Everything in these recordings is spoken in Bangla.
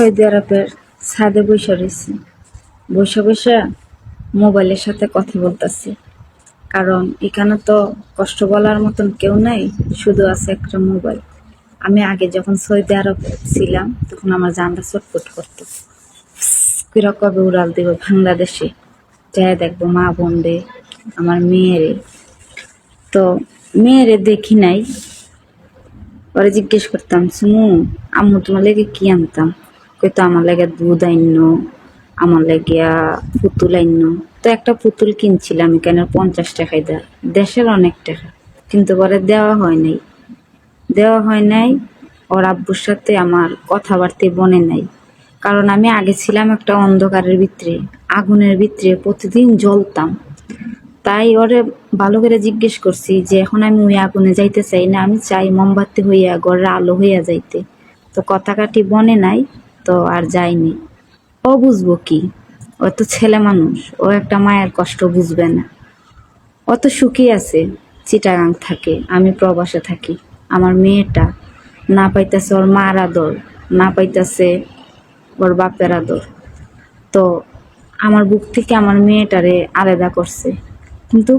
সৌদি আরবের ছাদে বসে রয়েছি। বসে বসে মোবাইলের সাথে কথা বলতেছি। কারণ এখানে তো কষ্ট বলার মতন কেউ নাই, শুধু আছে একটা মোবাইল। আমি আগে যখন সৌদি আরব ছিলাম, তখন আমার জানটা চটপট করতো। কিরা কবে উড়াল দিব বাংলাদেশে? যাই দেখব মা বোন রে, আমার মেয়েরে তো মেয়েরে দেখি নাই। পরে জিজ্ঞেস করতাম, সুমু, আম্মু তোমার লেগে কি আনতাম? কইতো আমার লেগে দুধ আইন, আমার লেগিয়া পুতুল আইন। তো একটা পুতুল কিনছিলাম এখানে পঞ্চাশ টাকায় দেয়, দেশের অনেক টাকা। কিন্তু পরে দেওয়া হয় নাই। দেওয়া হয় নাই, ওর আব্বুর সাথে আমার কথাবার্তা বনে নাই। কারণ আমি আগে ছিলাম একটা অন্ধকারের ভিতরে, আগুনের ভিতরে প্রতিদিন জ্বলতাম। তাই ওরে ভালো করে জিজ্ঞেস করছি যে এখন আমি ওই আগুনে যাইতে চাই না, আমি চাই মোমবাতি হইয়া ঘরের আলো হইয়া যাইতে। তো কথা কাটি বনে নাই তো আর যাইনি ও বুঝব কি? ও তো ছেলে মানুষ, ও একটা মায়ের কষ্ট বুঝবে না। ও তো সুখী আছে, চিটাগাং থাকে, আমি প্রবাসে থাকি। আমার মেয়েটা না পাইতেছে ওর মার আদর, না পাইতেছে ওর বাপের আদর। তো আমার বুক থেকে আমার মেয়েটারে আলাদা করছে। কিন্তু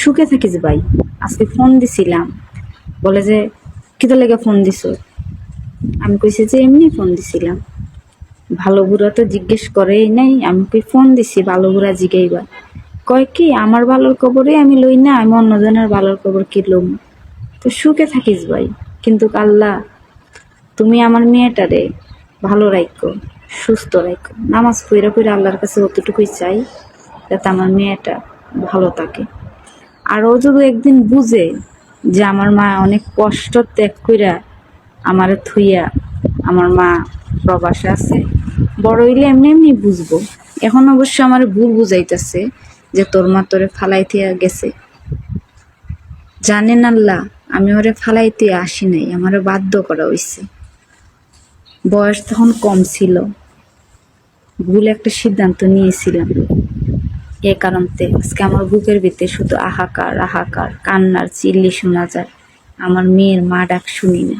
সুখে থাকিস ভাই, আজকে ফোন দিছিলাম। বলে যে কিতো লেগে ফোন দিছ? আমি কইছি যে, এমনি ফোন দিছিলাম। ভালো বুড়া তো জিজ্ঞেস করেই নাই আমি কই ফোন দিছি ভালো বুড়া জিগাইবা কয় কি, আমার ভালোর খবরে আমি লই না, আমি অন্যজনের ভালোর খবর কি লম? তো সুখে থাকিস ভাই, কিন্তু আল্লাহ তুমি আমার মেয়েটারে ভালো রাখো সুস্থ রাখো নামাজ পইরা পইরা আল্লাহর কাছে অতটুকুই চাই, যাতে আমার মেয়েটা ভালো থাকে। আর ও যদি একদিন বুঝে যে আমার মা অনেক কষ্ট ত্যাগ কইরা আমার থুইয়া আমার মা প্রবাসে আছে বড় হইলে এমনি এমনি বুঝব। এখন অবশ্য আমার ভুল বুঝাইতেছে যে তোর মা তোরে ফালাইতে গেছে। জানেন আল্লাহ, আমি ওরে ফালাইতে আসি নাই, আমারে বাধ্য করা হইছে। বয়স তখন কম ছিল। ভুল একটা সিদ্ধান্ত নিয়েছিলাম। এ কারণতে আজকে আমার বুকের ভিতরে শুধু আহাকার আহাকার, কান্নার চিল্লি শোনা যায় আমার মেয়ের মা ডাক শুনি না।